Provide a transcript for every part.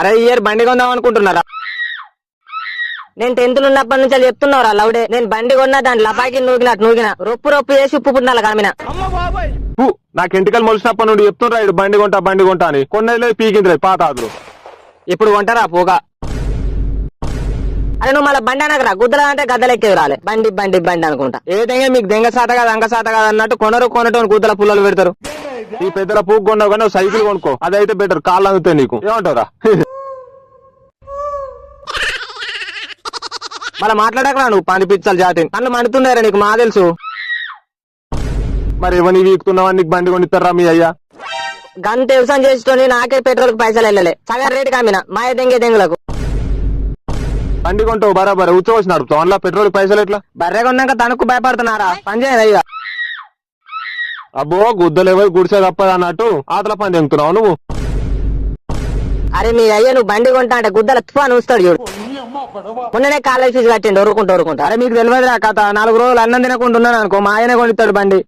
అరే ఈ ఇయర్ బండి కొందాం అనుకుంటున్నారా? నేను టెన్త్ ఉన్నప్పటి నుంచి చెప్తున్నారా లౌడే. నేను బండి కొన్నా దాని లపాకి నూగినట్టు నూగిన. రొప్పు రొప్పు వేసి ఉప్పు పుట్టినాల కామిన. హు, నాకు ఎంటికలు మొలిసినప్పటి నుండి చెప్తుండ్రా ఇడు బండి కొంటా బండి కొంటా అని. కొన్నది లేదు పీకింది లేదు పాతాదులు. ఇప్పుడు కొంటారా పోగా? అరే నువ్వు మళ్ళీ బండి అనకరా గుద్దల అంటే గద్దలెక్కేవి రాలే. బండి బండి బండి అనుకుంటా. ఏదైనా మీకు దెంగ సాట కాదు అంగ సాట కాదు అన్నట్టు కొనరు కొనటం గుద్దల పుల్లలు పెడతారు. ఈ పెద్దల పూకు కొన్నావు కానీ సైకిల్ కొనుక్కో. అదైతే బెటర్ కాళ్ళు అందుతాయి నీకు. ఏమంటారా మళ్ళీ మాట్లాడకరా నువ్వు పని పిచ్చలు జాతి కళ్ళు మండుతుందారా నీకు మా తెలుసు. మరి ఎవరిని వీకుతున్నావని నీకు బండి కొనిస్తారా మీ అయ్యా? గంత వ్యవసాయం చేసుకొని నాకే పెట్రోల్ పైసలు వెళ్ళలే. సగం రేటు కామిన మాయ దెంగే దెంగులకు. బండి కొంటావు బరాబర్. ఉచ్చవచ్చి నడుపుతావు. అందులో పెట్రోల్ పైసలు ఎట్లా? బర్రె కొన్నాక తనకు భయపడుతున్నారా? పని చేయదు అయ్యా అబ్బో గుద్దలు ఎవరు గుడిసే తప్పదు అన్నట్టు ఆతల పని తెంగుతున్నావు నువ్వు. అరే మీ అయ్య నువ్వు బండి కొంటా అంటే గుద్దల తుఫాన్ ఉంచుతాడు చూడు. మొన్ననే కాలేజ్ ఫీజు కట్టిండు ఒరుకుంటూ ఒరుకుంటా అరే మీకు తెలియదురా కథ. నాలుగు రోజులు అన్నం తినకుంటున్నాను అనుకో మా ఆయనే కొనిస్తాడు బండి.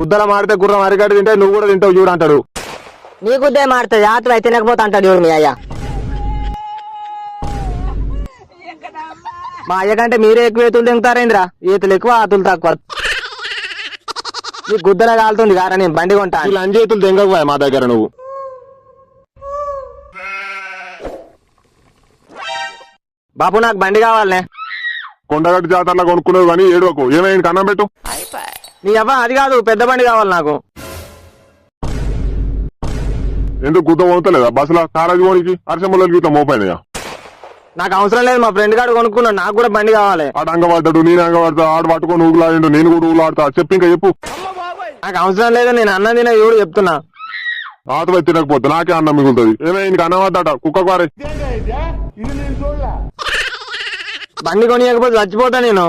గుద్దల మాడితే గుర్రం అరిగడ్డ తింటే నువ్వు కూడా తింటావు చూడు అంటాడు. నీ గుద్దే మాడుతుంది ఆతులు అయితే తినకపోతా అంటాడు చూడు మీ అయ్య. మా అయ్య కంటే మీరే ఎక్కువ ఏతులు తింటారేంద్రా ఈతలు ఎక్కువ ఆతులు తక్కువ. నీకు గుద్దల కాలుతుంది కారా నేను బండి కొంటా. ఇలా అంజేతులు తెంగకపోయా మా దగ్గర నువ్వు? బాబు నాకు బండి కావాలనే. కొండగట్టు జాతరలో కొనుక్కున్నావు కానీ ఏడవకు. ఏమైంది? కన్నం పెట్టు. నీ అవ్వ అది కాదు పెద్ద బండి కావాలి నాకు. ఎందుకు గుద్ద పోతలేదా బస్సులో కారాజు కోనికి అరసమ్మలకి ఇట్లా మోపోయినాయా నాకు అవసరం లేదు మా ఫ్రెండ్ గారు కొనుక్కున్నాడు నాకు కూడా బండి కావాలి. ఆడు అంగపడ్డాడు నేను అంగపడతా ఆడు పట్టుకొని ఊగులాడిండు నేను కూడా ఊగులాడతా. చెప్పు ఇంకా చెప్పు. నాకు అవసరం లేదు నేను అన్నం తిన ఎవడు చెప్తున్నా. ఆతవై తినకపోతే నాకే అన్నం మిగులుతుంది. ఏమైంది అన్నం వద్దట కుక్క కారే బండి కొనియకపోతే చచ్చిపోతా నేను.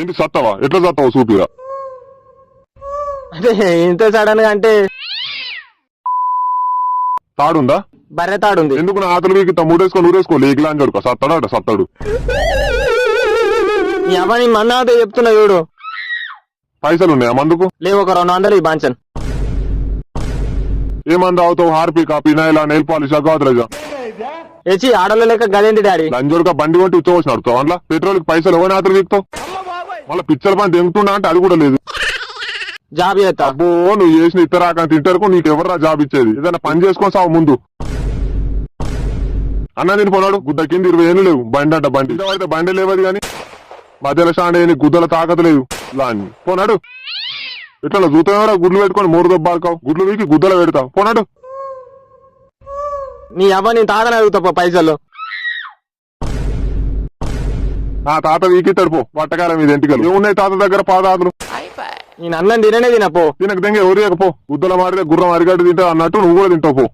ఏంటి సత్తవా? ఎట్లా సత్తవా చూపిరా అదే ఇంత సడన్గా అంటే తాడుందా? బర్రె తాడుంది. ఎందుకు నా ఆతలు వీకి మూడేసుకొని ఊరేసుకో లేకిలా అని చూడుకో సత్తాడట సత్తాడు. నీ అవ్వ నీ మన్నాతో చెప్తున్నా చూడు. పైసలు ఉన్నాయా మందుకు? లేవు ఒక రెండు వందలు ఈ బాంచన్. ఏ మందు అవుతావు హార్పికా పినాయిలా నెయిల్ పాలిష్ అగాదురజా ఏచి ఆడల లెక్క గదేంటి డాడీ? లంజోడుగా బండి కొంటే ఉచ్చవచ్చు నడుతావు అందులో? పెట్రోల్ పైసలు ఎవరి ఆతలు వీక్తావు మళ్ళీ పిచ్చల పని తెంగుతున్నా అంటే అది కూడా లేదు. జాబ్ చేస్తా. అబ్బో నువ్వు చేసిన ఇతరాకంత తింటారుకో నీకు ఎవర్రా జాబ్ ఇచ్చేది? ఏదైనా పని చేసుకొని సావు ముందు. అన్న నేను పోనాడు. గుద్ద కింద ఇరవై ఏళ్ళు లేవు. బండి అంట బండి. బండి లేవదు కానీ మధ్యలో స్టాండ్ గుద్దల తాకత లేదు. లాని పోనాడు ఇట్లా జూతమేరా గుడ్లు పెట్టుకొని మూడు దెబ్బాడుకావు గుడ్లు వీకి గుద్దల పెడతావు. పోనాడు నీ అవ్వ నీ తాతని అడుగుతా పైసలు. ఆ తాత వీకి తడుపు పట్టకాల మీద ఎంటికలు. ఏమున్నాయి తాత దగ్గర పాదాదులు? నేను అన్నం తిననే తినపో దీనికి దెంగ ఎవరు పో. గుద్దల మారితే గుర్రం అరిగడ్డ తింటా అన్నట్టు నువ్వు కూడా తింటావు పో.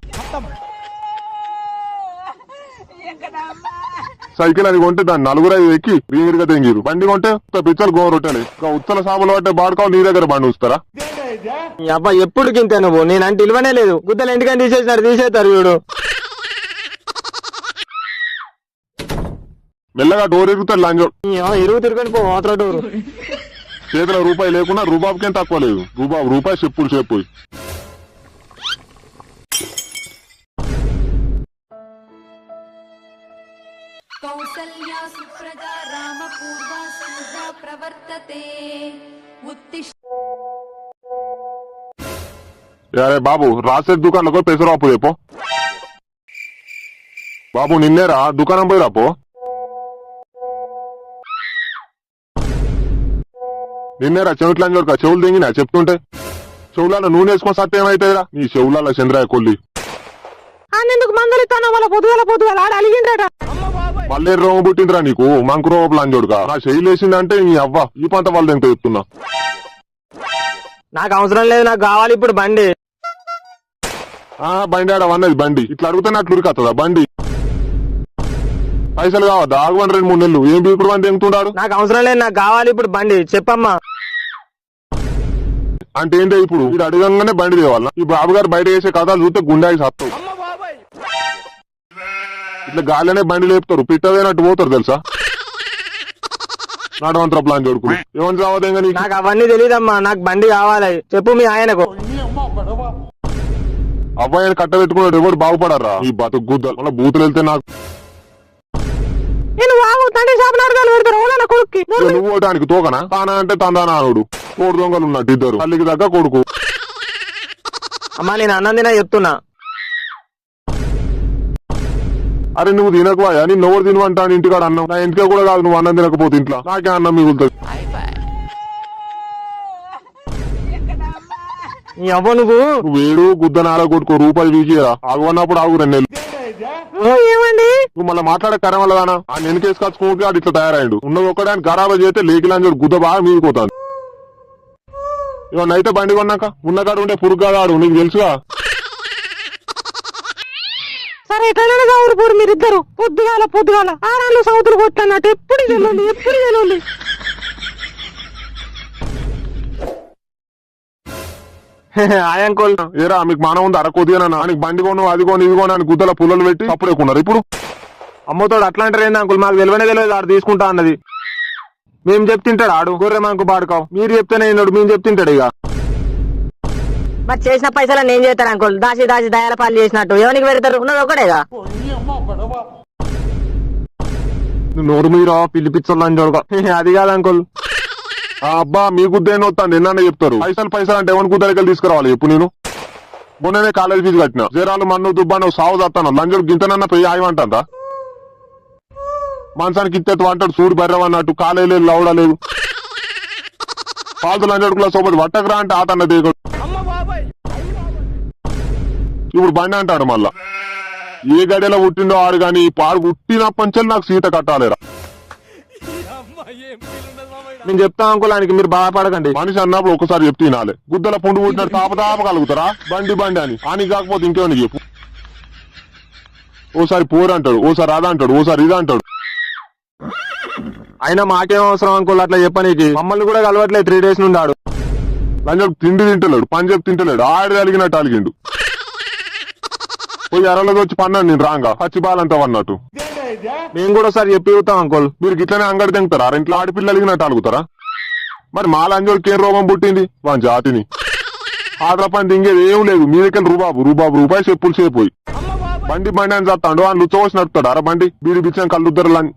సైకిల్ అని కొంటే దాన్ని నలుగురు ఐదు ఎక్కి వీరిగా తెంగిరు బండి కొంటే పిచ్చలు గోవ రొట్టెలు. ఇంకా ఉత్తల సాబులు పట్టే బాడుకావు నీ దగ్గర బండి నీ అవ్వ ఎప్పుడు కింతే నువ్వు నేనంటే ఇల్వనే లేదు. గుద్దలు ఎందుకని తీసేసినారు? తీసేస్తారు చూడు. మెల్లగా డోర్ ఎరుగుతాడు లంజో ఇరుగు తిరుగుని పో అవతల డోరు. చేతిలో రూపాయి లేకున్నా రూబాబుకేం తక్కువ లేదు. రూబాబు రూపాయి చెప్పులు చెప్పు కౌసల్యా రామ పూర్వా ప్రవర్తతే. అరే బాబు రాసే దుకాణంలో పోయి పెసరు అప్పు చెప్పు బాబు నిన్నేరా దుకాణం పోయి రాపో. నిన్నేరా చెవిట్లని చూడక చెవులు దింగినా చెప్తుంటే. చెవులాల నూనె వేసుకొని సత్యం ఏమైతుందిరా? నీ చెవులాల చంద్రాయ కొల్లి. ఎందుకు మందలు వాళ్ళ పొద్దుగల పొద్దుగల ఆడ అలిగిండ్రట. మళ్ళీ రోగం పుట్టిందిరా నీకు. మంకు రోగం లంజోడుగా నా చెయ్యి లేచిందంటే నీ అవ్వ ఈ పంత వాళ్ళు ఎంత చెప్తున్నా నాకు అవసరం లేదు నాకు కావాలి ఇప్పుడు బండి. ఆ బండి ఆడ అన్నది బండి. ఇట్లా అడుగుతానే అట్లా ఉరికొస్తుందా బండి? పైసలు కావద్దా? ఆగమని రెండు మూడు నెలలు. ఏం బీకుడు మంది ఎంగుతున్నాడు నాకు అవసరం లేదు నాకు కావాలి ఇప్పుడు బండి. చెప్పమ్మా. అంటే ఏంటి ఇప్పుడు? ఇది అడగంగానే బండి తేవాల? ఈ బాబు గారు బయట వేసే కథలు చూస్తే గుండాకి సత్తావు ఇట్లా గాలినే బండి లేపుతారు. పిట్టదేనట్టు పోతారు తెలుసా? నడవంతర ప్లాన్ చూడుకుని ఏమని రావదేంగా నీకు? నాకు అవన్నీ తెలియదమ్మా నాకు బండి కావాలి. చెప్పు మీ ఆయనకు. అబ్బాయిని కట్ట పెట్టుకున్నాడు ఎవడు బాగుపడారా ఈ బతుకు గుద్దలు. మళ్ళీ బూతులు వెళ్తే నాకు నేను బాబు తండ్రి షాప్ అడగాలి పెడతారు ఓలా నా కొడుక్కి? ఇక నువ్వు ఓటానికి తోకనా? తానా అంటే తందానా అనుడు తోడు దొంగలు ఉన్నట్టు ఇద్దరు. తల్లికి దగ్గర కొడుకు. అమ్మా నేను అన్నం తినా చెప్తున్నా. అరే నువ్వు తినకువా? నేను ఎవరు తినవంటాను ఇంటికాడ అన్నం? నా ఇంటికి కూడా కాదు నువ్వు అన్నం తినకపోతే ఇంట్లో. నాకే అన్నం మిగులుతుంది. అవ్వ నువ్వు? ఏడు గుద్ద నార కొట్టుకో రూపాయి వీకిరా. ఆగున్నప్పుడు ఆగు రెండు నెలలు. ఏమండి? నువ్వు మళ్ళీ మాట్లాడే కరం వల్లదానా ఆ నేను కేసుకొచ్చుకోకి ఆడు ఇట్లా తయారైండు ఉన్నది ఒక్కడానికి ఖరాబ్ చేస్తే లేకిలని చూడు గుద్ద బాగా మీదిపోతాను ఇవన్నీ అయితే బండి కొన్నాక ఉన్న కాడు ఉంటే పురుగు కాదు ఆడు నీకు తెలుసుగా? సరే ఎట్లైనా కావురు మీరిద్దరు. పొద్దుగాల పొద్దుగాల. ఆరాళ్ళు సౌతులు కొట్టన్నట్టు ఎప్పుడు తెలియండి ఎప్పుడు తెలియండి ఆయంకోల్ ఏరా మీకు మానవ ఉంది? అర కొద్దిగా నీకు బండి కొను అది కొను ఇది కొను అని గుద్దల పుల్లలు పెట్టి అప్పుడేకున్నారు ఇప్పుడు అమ్మతోడు అట్లా అంటారు ఏంది అంకుల్. మాకు తెలివనే తెలియదు ఆడు తీసుకుంటా అన్నది. మేము చెప్తింటాడు ఆడు గొర్రె మనకు పాడుకోవు మీరు చెప్తేనే అయినాడు మేము చెప్తింటాడు ఇక. మరి చేసిన పైసలు నేను చేస్తాను అంకుల్. దాసి దాసి దయాల పాలు చేసినట్టు. ఎవరికి పెడతారు? ఉన్నది ఒకటేగా నోరు మీరా పిలిపించాలని అది కాదు అంకుల్. అబ్బా మీ దేని వస్తాను నిన్న చెప్తారు. పైసలు పైసలు అంటే ఎవరి గుద్దలకి తీసుకురావాలి? ఎప్పుడు నేను. మొన్ననే కాలేజ్ ఫీజు కట్టిన. జీరాలు మన్ను దుబ్బాను సాగు చేస్తాను. లంజలు గింతనన్న పోయి ఆయమంటా మనసానికి ఇచ్చేది అంటాడు సూడు బెర్రవన్నట్టు కాలేజ్ లేదు లౌడ లేదు పాలతో లంజడుకుల సోపతి వట్టకరా అంటే ఆతన్న దిగడు. ఇప్పుడు బండి అంటాడు మళ్ళా. ఏ గడిలో పుట్టిండో ఆడు కానీ ఈ పాడు పుట్టిన పంచలు నాకు సీత కట్టాలిరా. నేను చెప్తా అంకుల్ ఆయనకి మీరు బాధపడకండి. మనిషి అన్నప్పుడు ఒకసారి చెప్తే వినాలి. గుద్దల పుండు పుట్టినట్టు తాప తాప కలుగుతారా? బండి బండి అని. అని కాకపోతే ఇంకేమని చెప్పు. ఓసారి పోరు అంటాడు ఓసారి అది అంటాడు ఓసారి ఇది అంటాడు. అయినా మాకేం అవసరం అంకుల్ అట్లా చెప్పనీకి. మమ్మల్ని కూడా కలవట్లేదు త్రీ డేస్ నుండి ఆడు. లంజకు తిండి తింటలేడు పంజాబ్ తింటలేడు ఆడు కలిగినట్టు అలిగిండు. పోయి ఎర్రలోకి వచ్చి పన్నాను నేను రాంగా. పచ్చి బాలంతా అన్నట్టు మేము కూడా సరే చెప్పి చూస్తాం అంకోల్. మీరు గిట్లనే అంగడి తింటారా? ఇంట్లో ఆడపిల్ల అలిగినట్టు అడుగుతారా మరి మా లంజోడికి ఏం రోగం పుట్టింది వాని జాతిని. ఆటల పని తింగేది ఏం లేదు. మీ దగ్గర రూబాబు రూబాబు రూపాయి చెప్పులు చేపోయి బండి బండి అని చెప్తాడు అని లుచ్చవసి నడుపుతాడు. అరే బండి బీడి బిచ్చాం కళ్ళుద్దరులని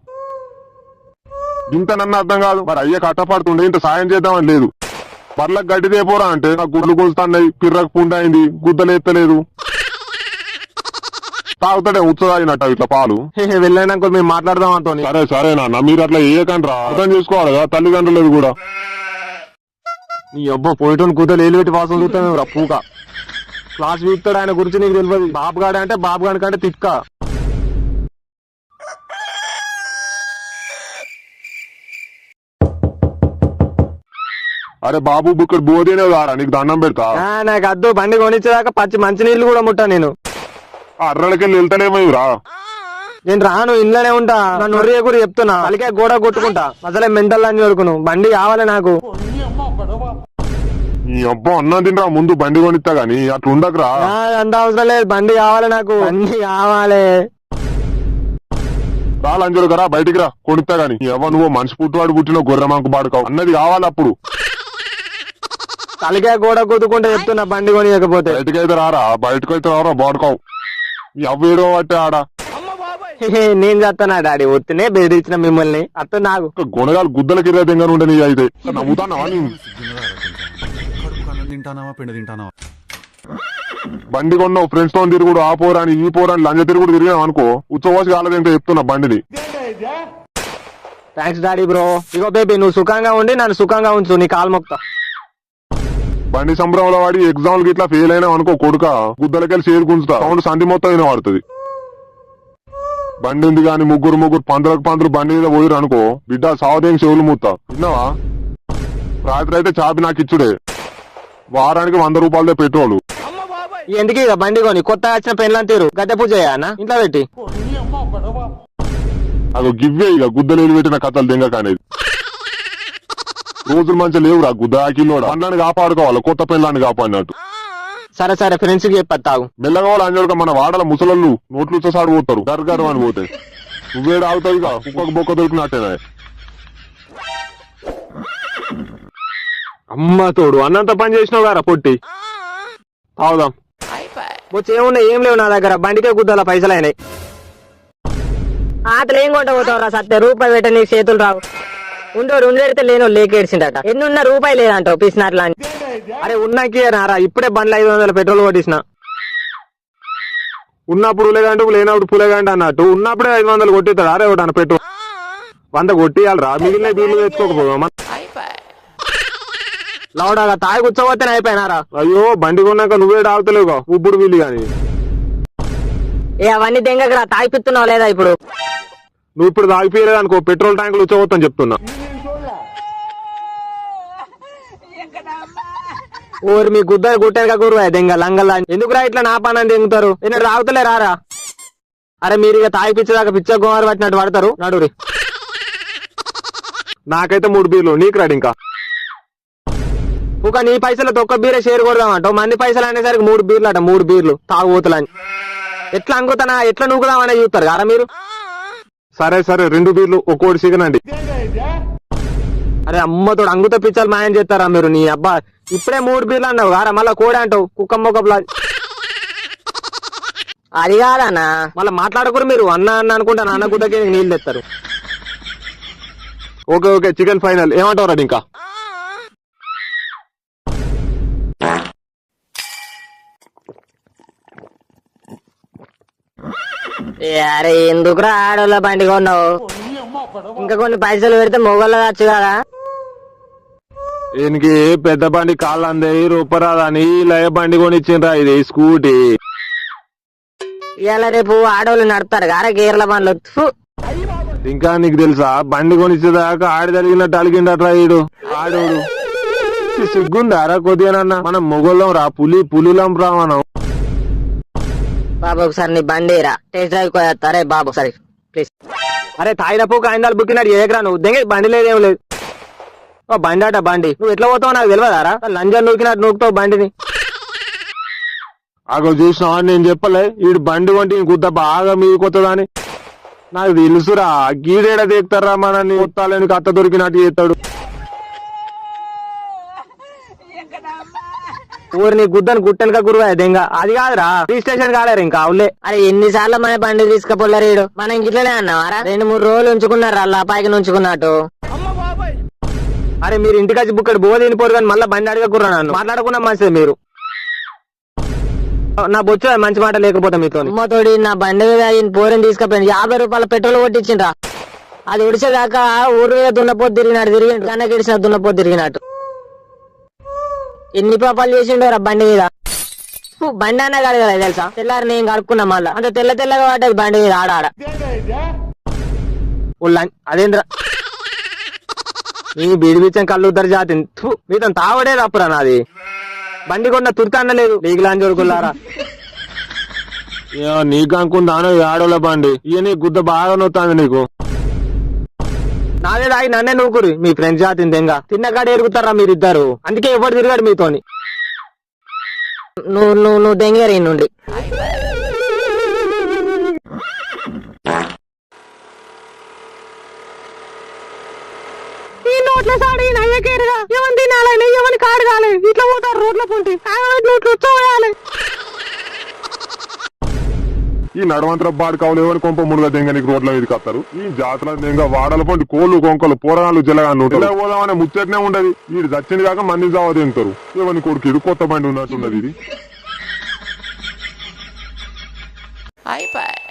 ఇంత నన్ను అర్థం కాదు. మరి అయ్యే కట్టపడుతుండే ఇంత సాయం చేద్దామని లేదు. బర్లకు గడ్డి తేపోరా అంటే నాకు గుడ్లు కొలుస్తున్నాయి పిర్రకు పుండైంది గుద్దలేత్తలేదు తాగుతాడే ఉత్సదాయినట్ట ఇట్లా పాలు. వెళ్ళాను అంకుల్ మేము మాట్లాడదాం అంతో సరే సరే నాన్న మీరు అట్లా ఏకండి రా అర్థం చేసుకోవాలి కదా తల్లిదండ్రులేదు కూడా. నీ అబ్బా పోయిటోని కూతలు ఏలు పెట్టి వాసన చూస్తాను రా పూక. క్లాస్ వీక్తాడు ఆయన గురించి నీకు తెలియదు. బాబు గాడే అంటే బాబు గాడి కంటే తిక్క. అరే బాబు బుక్కడ బోదేనే రారా నీకు దండం పెడతా? నాకు అద్దు బండి కొనిచ్చేదాకా పచ్చి మంచి నీళ్ళు కూడా ముట్టా నేను. అర్రలకెళ్ళి వెళ్తానేమో రా నేను రాను ఇంట్లోనే ఉంటా. నన్ను ఒరే కూడా చెప్తున్నా. అలికే గోడ కొట్టుకుంటా. అసలే మెంటల్ అని వరకును బండి కావాలి నాకు. నీ అబ్బా అన్నం తినరా ముందు బండి కొనిస్తా గాని. అట్లా ఉండకురా. అంత అవసరం లేదు. బండి కావాలి నాకు. బండి కావాలి. రా రా బయటికి రా. కొనిస్తా గాని. ఎవ నువ్వు మనిషి పుట్టువాడు పుట్టిన గొర్రె మాకు పాడుకావు. అన్నది కావాలి అప్పుడు. తలికే గోడ కొట్టుకుంటే చెప్తున్నా. బండి కొనియకపోతే. బయటకైతే రారా. బయటకైతే రారా బాడుకావు ఎవ్వేడో అంటే ఆడ? నేను చేస్తానా డాడీ? ఒత్తినే బెదిరించిన మిమ్మల్ని. అత్త నాకు గుణగాలు గుద్దలకి రే దింగను ఉండే నీ అయితే. నవ్వుతానా తింటానావా పిండి తింటానావా బండి కొన్నావు ఫ్రెండ్స్తో తిరుగుడు ఆ పోరాని ఈ పోరాని లంజ తిరుగుడు తిరిగాం అనుకో ఉచ్చవాసి కాలేదంటే చెప్తున్నా బండిని. థ్యాంక్స్ డాడీ బ్రో ఇగో బేబీ నువ్వు సుఖంగా ఉండి నన్ను సుఖంగా ఉంచు నీ కాలు మొక్తా. బండి సంబరంలో వాడి ఎగ్జామ్కి ఇట్లా ఫెయిల్ అయినా అనుకో కొడుక గుద్దలకెళ్ళి చేరు గుంజుతా. సౌండ్ సంధి మొత్తం అయినా వాడుతుంది. బండి ఉంది గాని ముగ్గురు ముగ్గురు పందులకు పందులు బండి మీద పోయిరు అనుకో బిడ్డ సావదేం చెవులు మూతా విన్నావా రాత్రి అయితే చాపి నాకు ఇచ్చుడే. వారానికి వంద రూపాయలదే పెట్రోలు. ఎందుకు ఇక బండి కొని? కొత్తగా వచ్చిన పెళ్ళని తీరు గద్దె పూజ చేయనా ఇంట్లో పెట్టి. అదో గివ్వే ఇక గుద్దలేలు పెట్టిన కథలు దెంగక అనేది రోజులు మంచిగా లేవురా గుద్ద ఆకిల్లోడా పండ్లని కాపాడుకోవాలి కొత్త పెళ్ళాన్ని కాపాడినట్టు. సరే సరే ఫ్రెండ్స్కి చెప్పేస్తావు మెల్లగా వాళ్ళు అంజలుగా మన వాడల ముసలళ్ళు నోట్లు సాడు పోతారు. గర్గర్ అని పోతే. నువ్వేడు ఆగుతావు ఇక కుక్కకు బొక్క దొరికినట్టేనా. అమ్మ తోడు అన్నంత పని చేసినావు గారా పొట్టి? తాగుదాం. వచ్చి ఏమున్నాయి? ఏం లేవు నా దగ్గర. బండికే గుద్దల పైసలు అయినాయి ఆతలు ఏం కొంట పోతావురా సత్య? రూపాయి పెట్ట నీకు చేతులు రావు. ఉండోడు ఉండేడితే లేనో లేకేడ్చిండట ఎన్నున్న రూపాయి లేదంటావు పిసినట్లా అని అరే ఉన్నాకి నారా? ఇప్పుడే బండ్లు ఐదు వందల పెట్రోల్ కొట్టిసిన. ఉన్నప్పుడు ఉలేగంటే లేనప్పుడు పులేగంట అన్నట్టు. ఉన్నప్పుడే ఐదు వందలు కొట్టిస్తాడు. అరే ఒకటి పెట్రోల్. వంద కొట్టియాలరా. మిగిలిన బీర్లు తెచ్చుకోకపోదాం లౌడాగా తాగి కూర్చోపోతే అయిపోయినారా అయ్యో బండి కొన్నాక నువ్వే డాగుతలేవుగా ఉప్పుడు వీలు గాని ఏ అవన్నీ దెంగకరా తాగిపిస్తున్నావు లేదా ఇప్పుడు? నువ్వు ఇప్పుడు తాగిపోయలేదు అనుకో పెట్రోల్ ట్యాంకులు ఉచ్చబోతాను చెప్తున్నా. ఊరు మీ గుద్ద గుట్టాక గురువా దెంగ లంగల్లా ఎందుకురా ఇట్లా నా పని దెంగుతారు? నేను రావుతలే రారా? అరే మీరు ఇక తాగి పిచ్చదాకా పిచ్చ గుమారు పట్టినట్టు పడతారు. నడురి. నాకైతే మూడు బీర్లు నీకు రాడు ఇంకా. ఒక నీ పైసలతో ఒక్క బీరే షేర్ కొడదామంటావు? మంది పైసలు అనేసరికి మూడు బీర్లు అట మూడు బీర్లు. తాగుబోతులని ఎట్లా అంగుతానా? ఎట్లా నూకుదామనే చూస్తారు కదా మీరు? సరే సరే రెండు బీర్లు ఒక్కోటి సిగనండి. అరే అమ్మతోడు అంగుత పిచ్చలు మాయం చేస్తారా మీరు? నీ అబ్బా ఇప్పుడే మూడు బీర్లు అన్నావు. కారా మళ్ళా కోడి అంటావు. కుక్క మొక్క అది కాదన్నా. మళ్ళీ మాట్లాడకూరు మీరు. అన్న అన్న అనుకుంటా నాన్న గుద్దకి నీళ్ళు తెస్తారు. Okay okay chicken final. ఏమంటావు రాడు ఇంకా అరే ఎందుకురా ఆడోళ్ళ బండి కొన్నావు? ఇంకా కొన్ని పైసలు పెడితే మొగోళ్ళ వచ్చు కదా. దీనికి పెద్ద బండి కాళ్ళు అందే రూపరాదని లయ బండి కొనిచ్చిండ్రా ఇది స్కూటీ. ఇవాళ రేపు ఆడోళ్ళు నడుపుతారు గారా గేర్ల బండ్లు. ఫు. ఇంకా నీకు తెలుసా బండి కొనిచ్చేదాకా ఆడి జరిగినట్టు అలిగిండట్రా ఈడు. ఆడోడు. ఈ సిగ్గుందారా కొద్దిగానన్నా మనం మొగోళ్ళం రా పులి పులిలం రా మనం. బాబు ఒకసారి నీ బండి రా. టెస్ట్ డ్రైవ్ బాబు సరే ప్లీజ్. అరే తాయినప్పు కాయిందాలు బుక్కినాడు ఏకరా నువ్వు? దెంగ బండి లేదేం లేదు. బండి అట బండి. నువ్వు ఎట్లా పోతావు నాకు తెలియదారా లంజా నూకినట్టు నూకుతావు బండిని. అగో చూసినా నేను చెప్పలే వీడు బండి కొంటే ఈ గుద్ద బాగా మీకు కొత్తదని నాకు తెలుసురా గీడేడ దేక్తారా మనని కొత్తాలని అత్త దొరికినట్టు చేస్తాడు? ఊరిని గుద్దని గుట్టెనక గురువా దెంగ. అది కాదురా రిజిస్ట్రేషన్ కాలేరు ఇంకా అవులే అరే ఎన్నిసార్లు మన బండి తీసుకుపోలేరు మనం ఇట్లనే అన్నావారా? రెండు మూడు రోజులు ఉంచుకున్నారు అలా పైకి ఉంచుకున్నట్టు అరే మీరు ఇంటికి వచ్చి బుక్కడు బో తినిపోరు కానీ మళ్ళీ బండి అడగకుర్రా నన్ను. మాట్లాడకుండా మంచిది మీరు. నా బొచ్చు మంచి మాట లేకపోతే మీతో అమ్మతోడి నా బండి మీద ఈయన పోరని తీసుకుపోయింది యాభై రూపాయల పెట్రోల్ కొట్టించిండ్రా. అది ఉడిచేదాకా ఊరు మీద దున్నపోతు తిరిగినాడు తిరిగి కన్నకి ఇడిచిన దున్నపోతు తిరిగినట్టు ఎన్ని పాపాలు చేసిండో బండి మీద. బండి అన్న కాదు కదా తెలుసా? తెల్లారి నేను కడుక్కున్నా మళ్ళా. అంత తెల్ల తెల్లగా పడ్డది బండి మీద ఆడ ఆడ. అదేంద్ర? ఈ బీడి బిచ్చం కళ్ళు ఉద్దరు జాతి. థు, మీతో తావడే తప్పురా నాది. బండి కొన్న తుర్తి అనలేదు నీకులాంటి జోరుకుల్లారా నీకు అనుకుందాను ఆడోళ్ళ బండి. ఇక నీ గుద్ద బాగా నొత్తాంది నీకు. నాదే తాగి నన్నే నూకురు మీ ఫ్రెండ్స్ జాతి దెంగ తిన్న కాడ ఎరుగుతారా మీరిద్దరు? అందుకే ఎవరు తిరిగాడు మీతోని. నువ్వు నువ్వు నువ్వు దెంగేరు ఈ నుండి. ఈ నడవంతర బాడుకావులు ఎవరు కొంప మునుగా దెంగ నీకు రోడ్ల మీద కత్తారు ఈ జాతర దెంగ వాడల పండి కోళ్ళు కొంకలు పోరాణాలు జలగాను ఇలా పోదామనే ముచ్చట్నే ఉండదు. వీడు దచ్చిన కాక మంది జావ తింటారు. ఎవరిని కొడుకు ఇది కొత్త బండి ఉన్నట్టున్నది ఇది? అయిపోయి.